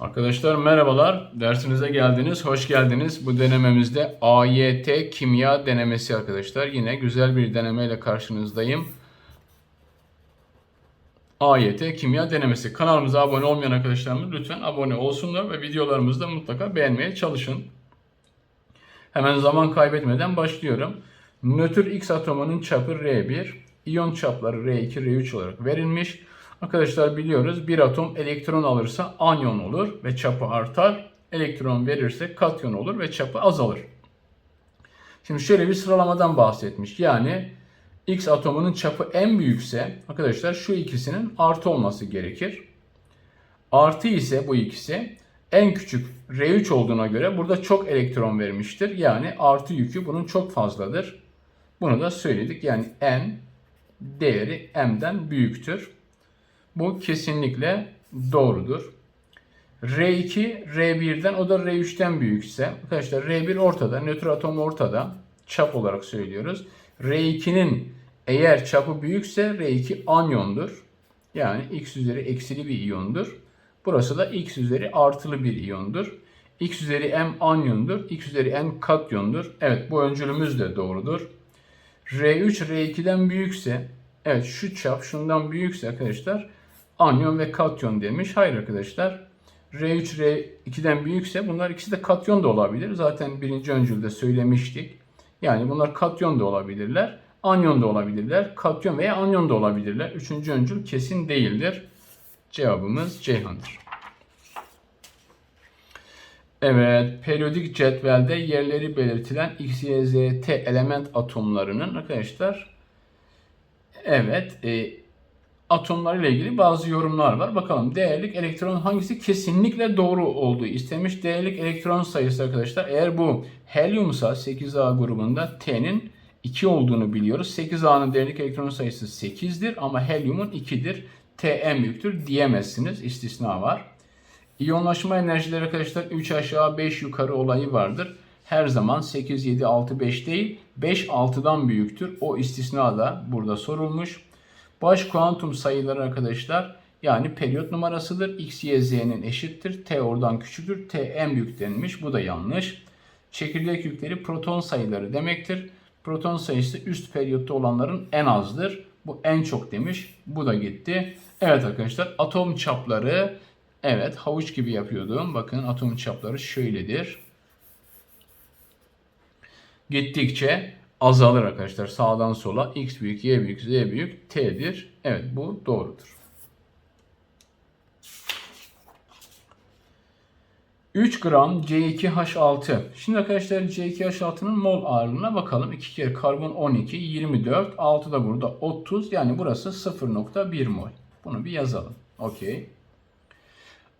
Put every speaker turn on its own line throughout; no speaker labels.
Arkadaşlar merhabalar. Dersinize geldiniz. Hoş geldiniz. Bu denememizde AYT kimya denemesi arkadaşlar. Yine güzel bir denemeyle karşınızdayım. AYT kimya denemesi. Kanalımıza abone olmayan arkadaşlarımız lütfen abone olsunlar ve videolarımızı da mutlaka beğenmeye çalışın. Hemen zaman kaybetmeden başlıyorum. Nötr X atomunun çapı R1, iyon çapları R2, R3 olarak verilmiş. Arkadaşlar biliyoruz bir atom elektron alırsa anyon olur ve çapı artar. Elektron verirse katyon olur ve çapı azalır. Şimdi şöyle bir sıralamadan bahsetmiş. Yani X atomunun çapı en büyükse arkadaşlar şu ikisinin artı olması gerekir. Artı ise bu ikisi en küçük R3 olduğuna göre burada çok elektron vermiştir. Yani artı yükü bunun çok fazladır. Bunu da söyledik. Yani N değeri M'den büyüktür. Bu kesinlikle doğrudur. R2 R1'den o da R3'ten büyükse arkadaşlar R1 ortada, nötr atom ortada. Çap olarak söylüyoruz. R2'nin eğer çapı büyükse R2 anyondur. Yani x üzeri eksili bir iyondur. Burası da x üzeri artılı bir iyondur. x üzeri m anyondur. x üzeri n katyondur. Evet bu öncülümüz de doğrudur. R3 R2'den büyükse evet şu çap şundan büyükse arkadaşlar anyon ve katyon demiş. Hayır arkadaşlar. R3 R2'den büyükse bunlar ikisi de katyon da olabilir. Zaten birinci öncülde söylemiştik. Yani bunlar katyon da olabilirler. Anyon da olabilirler. Katyon veya anyon da olabilirler. Üçüncü öncül kesin değildir. Cevabımız Ceyhan'dır. Evet, periyodik cetvelde yerleri belirtilen X, Y, Z, T element atomlarının arkadaşlar evet e, atomlarıyla ilgili bazı yorumlar var. Bakalım değerlik elektron hangisi kesinlikle doğru olduğu istemiş. Değerlik elektron sayısı arkadaşlar eğer bu helyumsa 8A grubunda T'nin 2 olduğunu biliyoruz. 8A'nın değerlik elektron sayısı 8'dir ama helyumun 2'dir. T en büyüktür diyemezsiniz. İstisna var. İyonlaşma enerjileri arkadaşlar 3 aşağı 5 yukarı olayı vardır. Her zaman 8, 7, 6, 5 değil 5, 6'dan büyüktür. O istisna da burada sorulmuş. Baş kuantum sayıları arkadaşlar yani periyot numarasıdır. X, Y, Z'nin eşittir. T oradan küçüktür. T en büyük denilmiş. Bu da yanlış. Çekirdek yükleri proton sayıları demektir. Proton sayısı üst periyotta olanların en azdır. Bu en çok demiş. Bu da gitti. Evet arkadaşlar atom çapları evet havuç gibi yapıyordum. Bakın atom çapları şöyledir. Gittikçe azalır arkadaşlar. Sağdan sola x büyük, y büyük, z büyük, t'dir. Evet bu doğrudur. 3 gram C2H6. Şimdi arkadaşlar C2H6'nın mol ağırlığına bakalım. 2 kere karbon 12, 24, 6 da burada 30. Yani burası 0.1 mol. Bunu bir yazalım. Okey.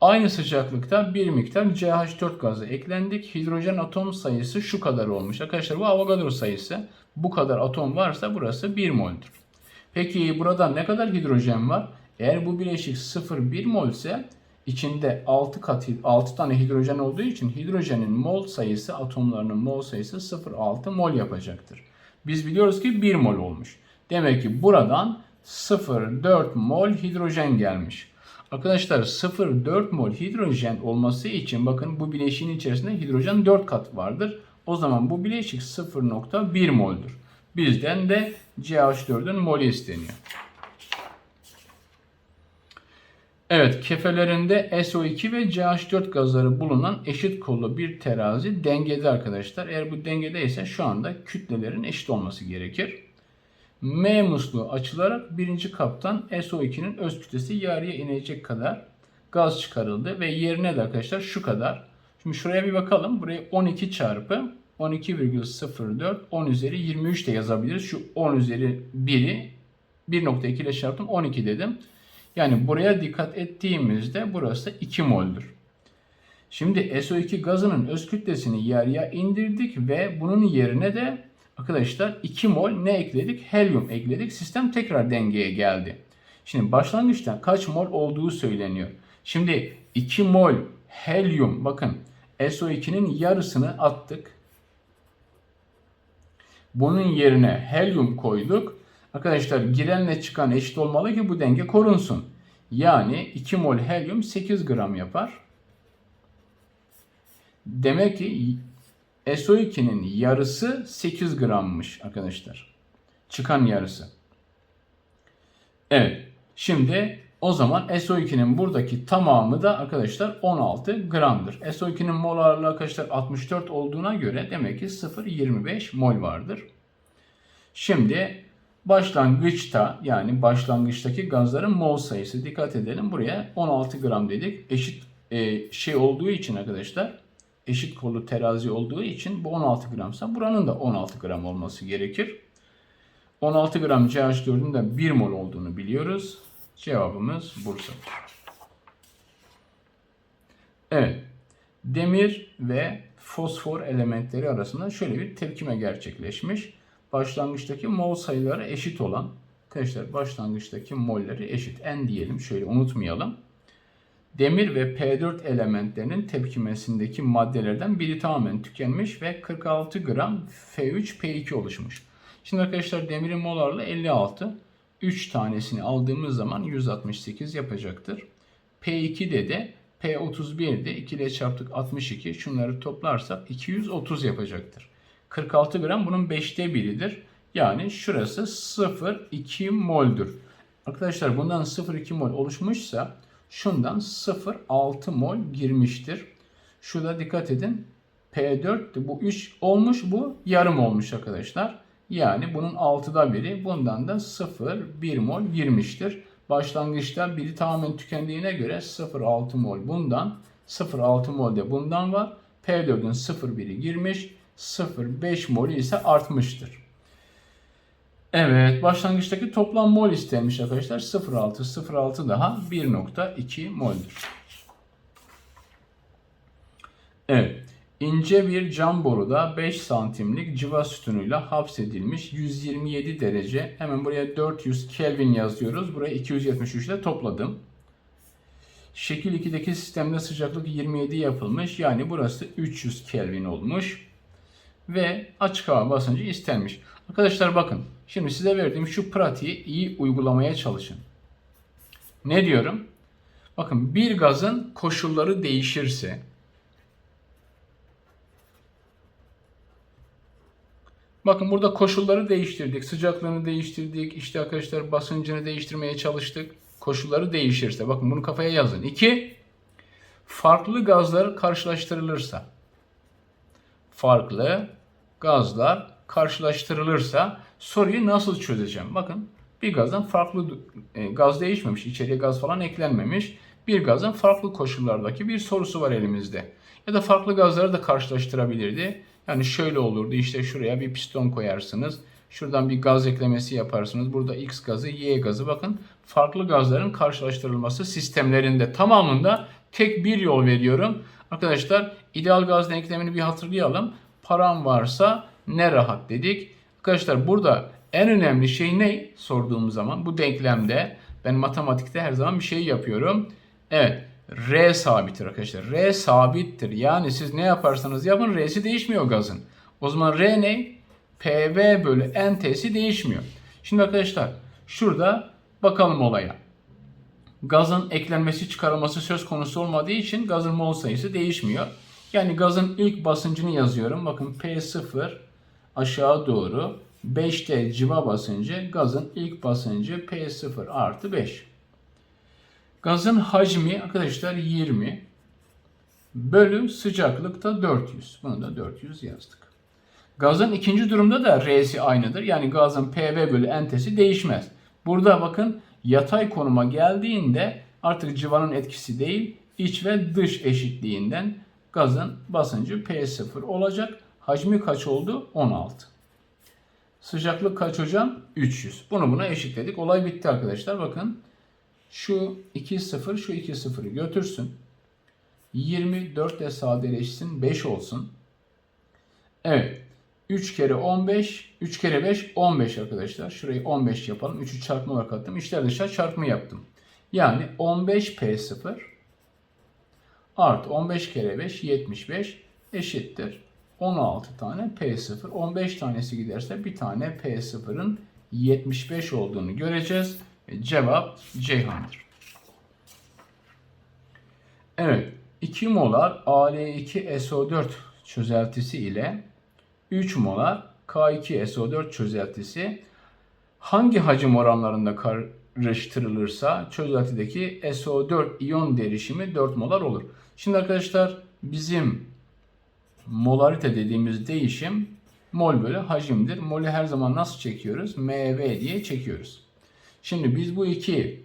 Aynı sıcaklıkta bir miktar CH4 gazı eklendik. Hidrojen atom sayısı şu kadar olmuş. Arkadaşlar bu Avogadro sayısı. Bu kadar atom varsa burası 1 mol'dur. Peki burada ne kadar hidrojen var? Eğer bu bileşik 0,1 mol ise içinde 6 kat 6 tane hidrojen olduğu için hidrojenin mol sayısı atomlarının mol sayısı 0,6 mol yapacaktır. Biz biliyoruz ki 1 mol olmuş. Demek ki buradan 0,4 mol hidrojen gelmiş. Arkadaşlar 0,4 mol hidrojen olması için bakın bu bileşiğin içerisinde hidrojen 4 kat vardır. O zaman bu bileşik 0,1 moldur. Bizden de CH4'ün molü isteniyor. Evet, kefelerinde SO2 ve CH4 gazları bulunan eşit kollu bir terazi dengede arkadaşlar. Eğer bu dengede ise şu anda kütlelerin eşit olması gerekir. M musluğu açılarak birinci kaptan SO2'nin öz kütlesi yarıya inecek kadar gaz çıkarıldı ve yerine de arkadaşlar şu kadar. Şimdi şuraya bir bakalım. Buraya 12 çarpı 12,04 10 üzeri 23 de yazabiliriz. Şu 10 üzeri 1'i 1.2 ile çarptım 12 dedim. Yani buraya dikkat ettiğimizde burası 2 mol'dür. Şimdi SO2 gazının öz kütlesini yarıya indirdik ve bunun yerine de arkadaşlar 2 mol ne ekledik? Helyum ekledik. Sistem tekrar dengeye geldi. Şimdi başlangıçta kaç mol olduğu söyleniyor. Şimdi 2 mol helyum bakın SO2'nin yarısını attık. Bunun yerine helyum koyduk. Arkadaşlar girenle çıkan eşit olmalı ki bu denge korunsun. Yani 2 mol helyum 8 gram yapar. Demek ki SO2'nin yarısı 8 grammış arkadaşlar. Çıkan yarısı. Evet. Şimdi o zaman SO2'nin buradaki tamamı da arkadaşlar 16 gramdır. SO2'nin mol ağırlığı arkadaşlar 64 olduğuna göre demek ki 0,25 mol vardır. Şimdi başlangıçta yani başlangıçtaki gazların mol sayısı dikkat edelim. Buraya 16 gram dedik. Eşit e, şey olduğu için arkadaşlar eşit kolu terazi olduğu için bu 16 gramsa buranın da 16 gram olması gerekir. 16 gram CH4'ün de 1 mol olduğunu biliyoruz. Cevabımız Bursa. Evet. Demir ve fosfor elementleri arasında şöyle bir tepkime gerçekleşmiş. Başlangıçtaki mol sayıları eşit olan arkadaşlar başlangıçtaki molleri eşit. N diyelim şöyle unutmayalım. Demir ve P4 elementlerinin tepkimesindeki maddelerden biri tamamen tükenmiş ve 46 gram F3P2 oluşmuş. Şimdi arkadaşlar demirin mol ağırlığı 56. 3 tanesini aldığımız zaman 168 yapacaktır. P2'de de P31'de 2 ile çarptık 62. Şunları toplarsak 230 yapacaktır. 46 gram bunun 5'te biridir. Yani şurası 0,2 mol'dür. Arkadaşlar bundan 0,2 mol oluşmuşsa şundan 0,6 mol girmiştir. Şurada dikkat edin. P4 bu 3 olmuş bu yarım olmuş arkadaşlar. Yani bunun 6'da biri bundan da 0,1 mol girmiştir. Başlangıçta biri tamamen tükendiğine göre 0,6 mol bundan 0,6 mol de bundan var. P4'ün 0,1'i girmiş. 0,5 molü ise artmıştır. Evet başlangıçtaki toplam mol istenmiş arkadaşlar. 0,6 0,6 daha 1,2 moldür. Evet. İnce bir cam boruda 5 santimlik cıva sütunuyla hapsedilmiş 127 derece. Hemen buraya 400 Kelvin yazıyoruz. Buraya 273 ile topladım. Şekil 2'deki sistemde sıcaklık 27 yapılmış. Yani burası 300 Kelvin olmuş. Ve açık hava basıncı istenmiş. Arkadaşlar bakın. Şimdi size verdiğim şu pratiği iyi uygulamaya çalışın. Ne diyorum? Bakın bir gazın koşulları değişirse Bakın burada koşulları değiştirdik. Sıcaklığını değiştirdik. İşte arkadaşlar basıncını değiştirmeye çalıştık. Koşulları değişirse. Bakın bunu kafaya yazın. 2. Farklı gazlar karşılaştırılırsa. Farklı gazlar karşılaştırılırsa soruyu nasıl çözeceğim? Bakın bir gazın farklı e, gaz değişmemiş. içeriye gaz falan eklenmemiş. Bir gazın farklı koşullardaki bir sorusu var elimizde. Ya da farklı gazları da karşılaştırabilirdi. Yani şöyle olurdu işte şuraya bir piston koyarsınız. Şuradan bir gaz eklemesi yaparsınız. Burada X gazı, Y gazı bakın farklı gazların karşılaştırılması sistemlerinde tamamında tek bir yol veriyorum. Arkadaşlar ideal gaz denklemini bir hatırlayalım. Param varsa ne rahat dedik. Arkadaşlar burada en önemli şey ne sorduğum zaman bu denklemde ben matematikte her zaman bir şey yapıyorum. Evet R sabittir arkadaşlar. R sabittir. Yani siz ne yaparsanız yapın R'si değişmiyor gazın. O zaman R ne? PV bölü NT'si değişmiyor. Şimdi arkadaşlar şurada bakalım olaya. Gazın eklenmesi çıkarılması söz konusu olmadığı için gazın mol sayısı değişmiyor. Yani gazın ilk basıncını yazıyorum. Bakın P0 aşağı doğru 5T civa basıncı gazın ilk basıncı P0 artı 5. Gazın hacmi arkadaşlar 20 bölü sıcaklık da 400. Bunu da 400 yazdık. Gazın ikinci durumda da R'si aynıdır. Yani gazın PV bölü NT'si değişmez. Burada bakın yatay konuma geldiğinde artık civanın etkisi değil iç ve dış eşitliğinden gazın basıncı P0 olacak. Hacmi kaç oldu? 16. Sıcaklık kaç hocam? 300. Bunu buna eşitledik. Olay bitti arkadaşlar. Bakın şu 2 0 şu 2 0'ı götürsün. 24 ile sadeleşsin 5 olsun. Evet. 3 kere 15, 3 kere 5 15 arkadaşlar. Şurayı 15 yapalım. 3'ü çarpma olarak attım. İçler dışarı çarpma yaptım. Yani 15P0 artı 15 kere 5 75 eşittir. 16 tane P0. 15 tanesi giderse bir tane P0'ın 75 olduğunu göreceğiz. E, Cevap Ceyhan'dır. Evet. 2 molar Al2SO4 çözeltisi ile 3 molar K2SO4 çözeltisi hangi hacim oranlarında karıştırılırsa çözeltideki SO4 iyon derişimi 4 molar olur. Şimdi arkadaşlar bizim molarite dediğimiz değişim mol bölü hacimdir. Molü her zaman nasıl çekiyoruz? MV diye çekiyoruz. Şimdi biz bu iki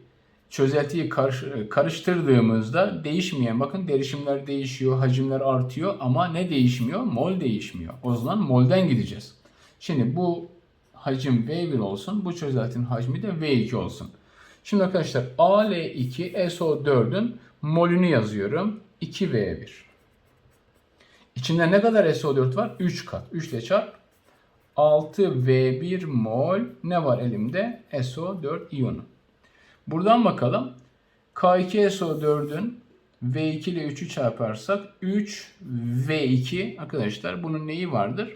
çözeltiyi karış, karıştırdığımızda değişmeyen bakın derişimler değişiyor, hacimler artıyor ama ne değişmiyor? Mol değişmiyor. O zaman molden gideceğiz. Şimdi bu hacim V1 olsun, bu çözeltinin hacmi de V2 olsun. Şimdi arkadaşlar Al2SO4'ün molünü yazıyorum. 2V1. İçinde ne kadar SO4 var? 3 kat. 3 ile çarp. 6V1 mol ne var elimde? SO4 iyonu. Buradan bakalım. K2SO4'ün V2 ile 3'ü çarparsak 3V2 arkadaşlar bunun neyi vardır?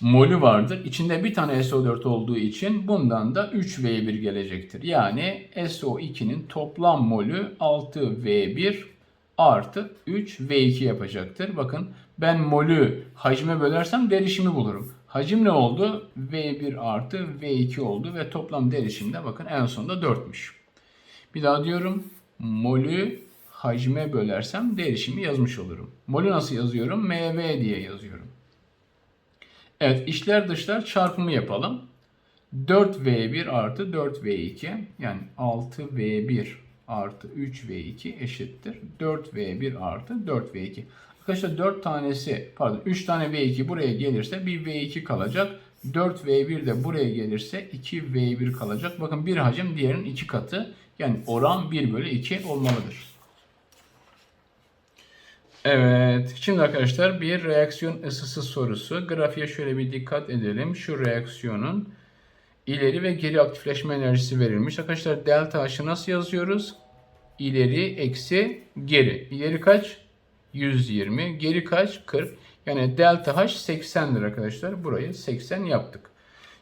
Molü vardır. İçinde bir tane SO4 olduğu için bundan da 3V1 gelecektir. Yani SO2'nin toplam molü 6V1 artı 3V2 yapacaktır. Bakın ben molü hacme bölersem derişimi bulurum. Hacim ne oldu? V1 artı V2 oldu ve toplam derişimde bakın en sonunda 4'müş. Bir daha diyorum. Molü hacme bölersem derişimi yazmış olurum. Molü nasıl yazıyorum? MV diye yazıyorum. Evet içler dışlar çarpımı yapalım. 4V1 artı 4V2 yani 6V1 artı 3V2 eşittir. 4V1 artı 4V2. Arkadaşlar 4 tanesi pardon 3 tane V2 buraya gelirse bir V2 kalacak. 4V1 de buraya gelirse 2V1 kalacak. Bakın bir hacim diğerinin 2 katı. Yani oran 1 bölü 2 olmalıdır. Evet. Şimdi arkadaşlar bir reaksiyon ısısı sorusu. Grafiğe şöyle bir dikkat edelim. Şu reaksiyonun ileri ve geri aktifleşme enerjisi verilmiş. Arkadaşlar delta H'ı nasıl yazıyoruz? İleri eksi geri. İleri kaç? 120. Geri kaç? 40. Yani delta H 80'dir arkadaşlar. Burayı 80 yaptık.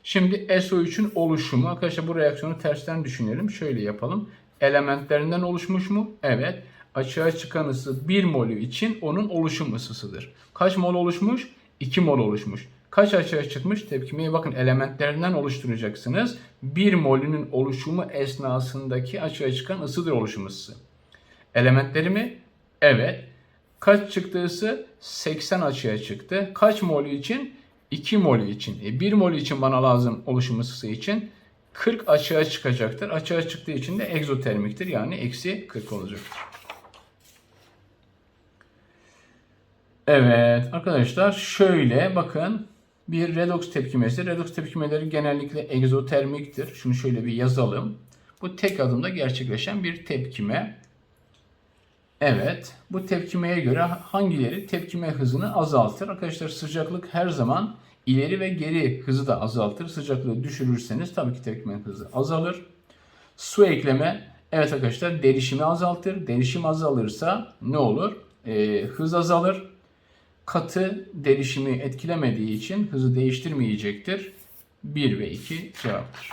Şimdi SO3'ün oluşumu. Arkadaşlar bu reaksiyonu tersten düşünelim. Şöyle yapalım. Elementlerinden oluşmuş mu? Evet. Açığa çıkan ısı 1 molü için onun oluşum ısısıdır. Kaç mol oluşmuş? 2 mol oluşmuş. Kaç açığa çıkmış? Tepkimeye bakın elementlerinden oluşturacaksınız. 1 molünün oluşumu esnasındaki açığa çıkan ısıdır oluşum ısısı. Elementleri mi? Evet. Kaç çıktı ısı? 80 açığa çıktı. Kaç molü için? 2 molü için. E 1 molü için bana lazım oluşum ısısı için. 40 açığa çıkacaktır. Açığa çıktığı için de egzotermiktir. Yani eksi 40 olacaktır. Evet arkadaşlar şöyle bakın bir redoks tepkimesi. Redoks tepkimeleri genellikle egzotermiktir. Şunu şöyle bir yazalım. Bu tek adımda gerçekleşen bir tepkime. Evet bu tepkimeye göre hangileri tepkime hızını azaltır? Arkadaşlar sıcaklık her zaman ileri ve geri hızı da azaltır. Sıcaklığı düşürürseniz tabii ki tepkime hızı azalır. Su ekleme evet arkadaşlar derişimi azaltır. Derişim azalırsa ne olur? Ee, hız azalır katı derişimi etkilemediği için hızı değiştirmeyecektir. 1 ve 2 cevaptır.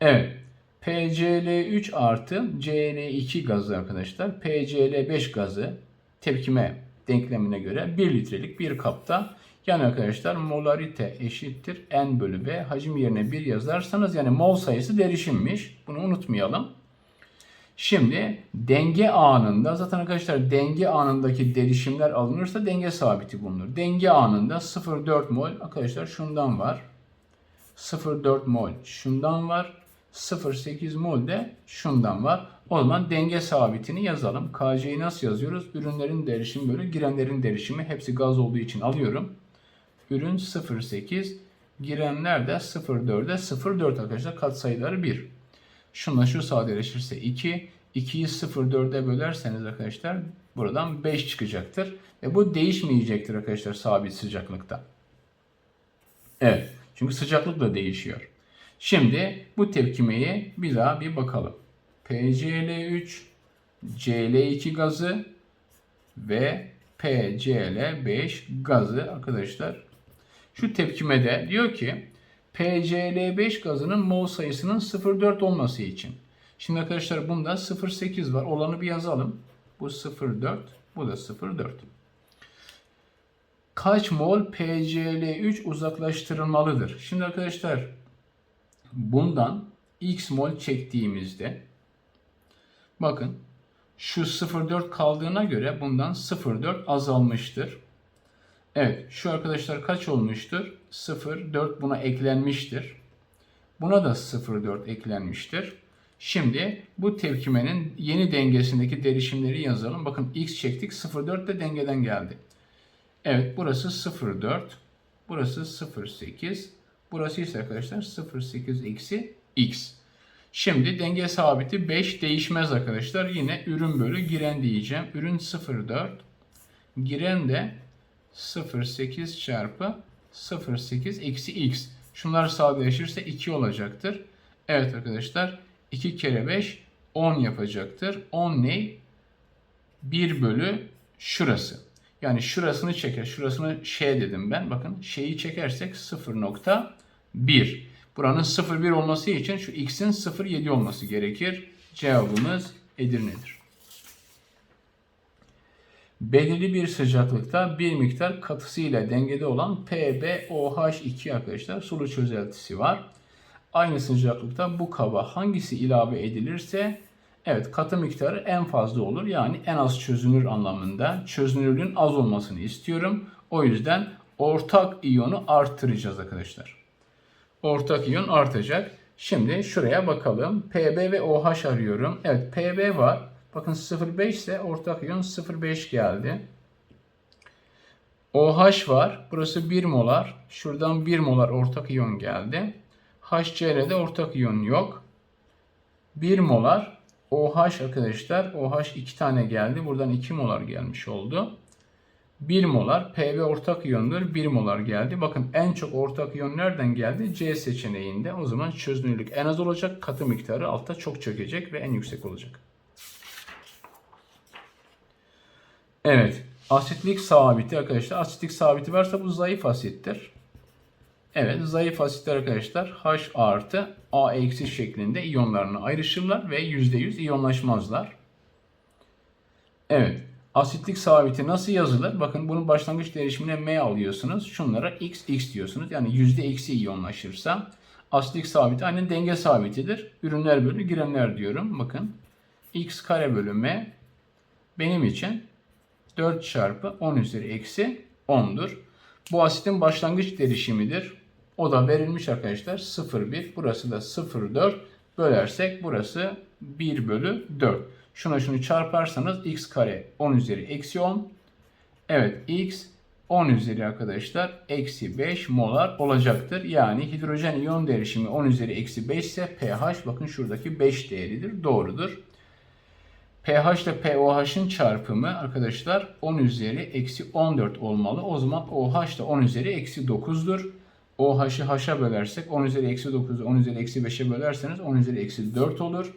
Evet. PCl3 artı Cl2 gazı arkadaşlar. PCl5 gazı tepkime denklemine göre 1 litrelik bir kapta. Yani arkadaşlar molarite eşittir n bölü b. Hacim yerine 1 yazarsanız yani mol sayısı derişimmiş. Bunu unutmayalım. Şimdi denge anında zaten arkadaşlar denge anındaki derişimler alınırsa denge sabiti bulunur. Denge anında 0,4 mol arkadaşlar şundan var. 0,4 mol şundan var. 0,8 mol de şundan var. O zaman denge sabitini yazalım. KC'yi nasıl yazıyoruz? Ürünlerin derişimi bölü girenlerin derişimi. Hepsi gaz olduğu için alıyorum. Ürün 0,8. Girenler de 0,4'e 0,4 arkadaşlar. Katsayıları 1. Şunla şu sadeleşirse 2. 2'yi 0,4'e bölerseniz arkadaşlar buradan 5 çıkacaktır. Ve bu değişmeyecektir arkadaşlar sabit sıcaklıkta. Evet. Çünkü sıcaklık da değişiyor. Şimdi bu tepkimeye bir daha bir bakalım. PCl3 Cl2 gazı ve PCl5 gazı arkadaşlar. Şu tepkimede diyor ki PCl5 gazının mol sayısının 0,4 olması için. Şimdi arkadaşlar bunda 0,8 var. Olanı bir yazalım. Bu 0,4. Bu da 0,4. Kaç mol PCl3 uzaklaştırılmalıdır? Şimdi arkadaşlar bundan x mol çektiğimizde bakın şu 0,4 kaldığına göre bundan 0,4 azalmıştır. Evet şu arkadaşlar kaç olmuştur? 0,4 buna eklenmiştir. Buna da 0,4 eklenmiştir. Şimdi bu tepkimenin yeni dengesindeki derişimleri yazalım. Bakın x çektik 0,4 de dengeden geldi. Evet burası 0,4. Burası 0,8. Burası ise arkadaşlar 0,8 eksi x. Şimdi denge sabiti 5 değişmez arkadaşlar. Yine ürün bölü giren diyeceğim. Ürün 0,4. Giren de 0,8 çarpı 0,8 eksi x. Şunlar sadeleşirse 2 olacaktır. Evet arkadaşlar 2 kere 5 10 yapacaktır. 10 ne? 1 bölü şurası. Yani şurasını çeker. Şurasını şey dedim ben. Bakın şeyi çekersek 0.1. Buranın 0.1 olması için şu x'in 0.7 olması gerekir. Cevabımız Edirne'dir. Belirli bir sıcaklıkta bir miktar katısıyla dengede olan PbOH2 arkadaşlar sulu çözeltisi var. Aynı sıcaklıkta bu kaba hangisi ilave edilirse evet katı miktarı en fazla olur. Yani en az çözünür anlamında çözünürlüğün az olmasını istiyorum. O yüzden ortak iyonu arttıracağız arkadaşlar. Ortak iyon artacak. Şimdi şuraya bakalım. Pb ve OH arıyorum. Evet Pb var. Bakın 0,5 ise ortak iyon 0,5 geldi. OH var. Burası 1 molar. Şuradan 1 molar ortak iyon geldi. HCl'de ortak iyon yok. 1 molar OH arkadaşlar. OH 2 tane geldi. Buradan 2 molar gelmiş oldu. 1 molar Pb ortak iyondur. 1 molar geldi. Bakın en çok ortak iyon nereden geldi? C seçeneğinde. O zaman çözünürlük en az olacak. Katı miktarı altta çok çökecek ve en yüksek olacak. Evet. Asitlik sabiti arkadaşlar. Asitlik sabiti varsa bu zayıf asittir. Evet zayıf asitler arkadaşlar H artı A eksi şeklinde iyonlarına ayrışırlar ve %100 iyonlaşmazlar. Evet. Asitlik sabiti nasıl yazılır? Bakın bunun başlangıç değişimine M alıyorsunuz. Şunlara X, X diyorsunuz. Yani yüzde eksi iyonlaşırsa asitlik sabiti aynen denge sabitidir. Ürünler bölü girenler diyorum. Bakın X kare bölü M benim için 4 çarpı 10 üzeri eksi 10'dur. Bu asitin başlangıç derişimidir. O da verilmiş arkadaşlar 0,1. Burası da 0,4. Bölersek burası 1 bölü 4. Şuna şunu çarparsanız x kare 10 üzeri eksi 10. Evet x 10 üzeri arkadaşlar eksi 5 molar olacaktır. Yani hidrojen iyon derişimi 10 üzeri eksi 5 ise pH bakın şuradaki 5 değeridir. Doğrudur. pH ile pOH'ın çarpımı arkadaşlar 10 üzeri eksi 14 olmalı. O zaman OH da 10 üzeri eksi 9'dur. OH'ı H'a bölersek 10 üzeri eksi 9'u 10 üzeri eksi 5'e bölerseniz 10 üzeri eksi 4 olur.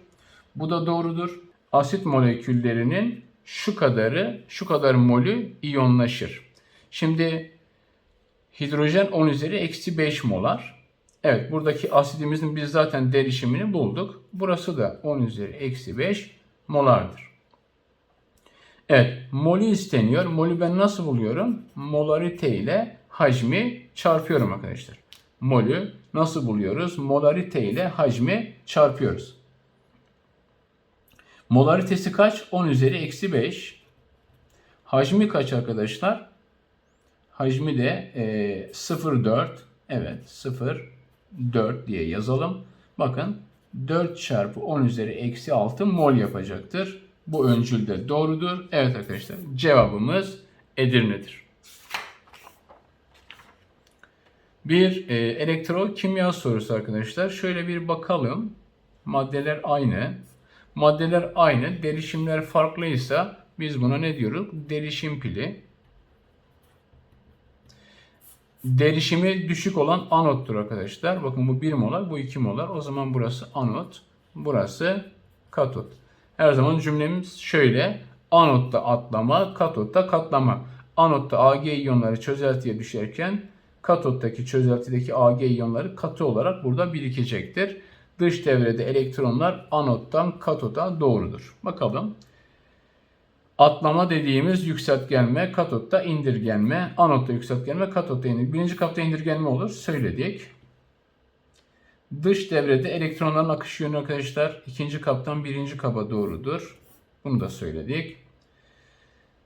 Bu da doğrudur. Asit moleküllerinin şu kadarı, şu kadar molü iyonlaşır. Şimdi hidrojen 10 üzeri eksi 5 molar. Evet buradaki asidimizin biz zaten derişimini bulduk. Burası da 10 üzeri eksi 5 molardır. Evet molü isteniyor. Molü ben nasıl buluyorum? Molarite ile hacmi çarpıyorum arkadaşlar. Molü nasıl buluyoruz? Molarite ile hacmi çarpıyoruz. Molaritesi kaç? 10 üzeri eksi 5. Hacmi kaç arkadaşlar? Hacmi de e, 0,4. Evet 0,4 diye yazalım. Bakın 4 çarpı 10 üzeri eksi 6 mol yapacaktır. Bu öncül de doğrudur. Evet arkadaşlar cevabımız Edirne'dir. Bir e, elektrokimya sorusu arkadaşlar. Şöyle bir bakalım. Maddeler aynı. Maddeler aynı. Derişimler farklıysa biz buna ne diyoruz? Derişim pili. Derişimi düşük olan anottur arkadaşlar. Bakın bu 1 molar, bu 2 molar. O zaman burası anot, burası katot. Her zaman cümlemiz şöyle. Anotta atlama, katotta katlama. Anotta Ag iyonları çözeltiye düşerken katottaki çözeltideki Ag iyonları katı olarak burada birikecektir. Dış devrede elektronlar anottan katota doğrudur. Bakalım. Atlama dediğimiz yükseltgenme, katotta indirgenme, anotta yükseltgenme, katotta indirgenme. Birinci kapta indirgenme olur. Söyledik. Dış devrede elektronların akış yönü arkadaşlar ikinci kaptan birinci kaba doğrudur. Bunu da söyledik.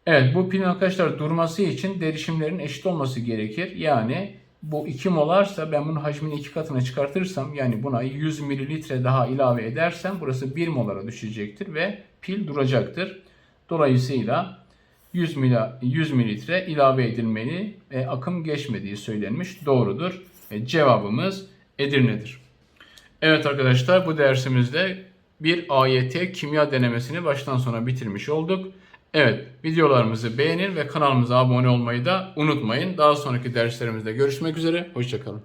Evet bu pilin arkadaşlar durması için derişimlerin eşit olması gerekir. Yani bu 2 molarsa ben bunun hacmini iki katına çıkartırsam yani buna 100 mililitre daha ilave edersem burası 1 molara düşecektir ve pil duracaktır. Dolayısıyla 100, mila, 100 mililitre ilave edilmeli ve akım geçmediği söylenmiş doğrudur. Ve cevabımız Edirne'dir. Evet arkadaşlar bu dersimizde bir AYT kimya denemesini baştan sona bitirmiş olduk. Evet videolarımızı beğenin ve kanalımıza abone olmayı da unutmayın. Daha sonraki derslerimizde görüşmek üzere. Hoşçakalın.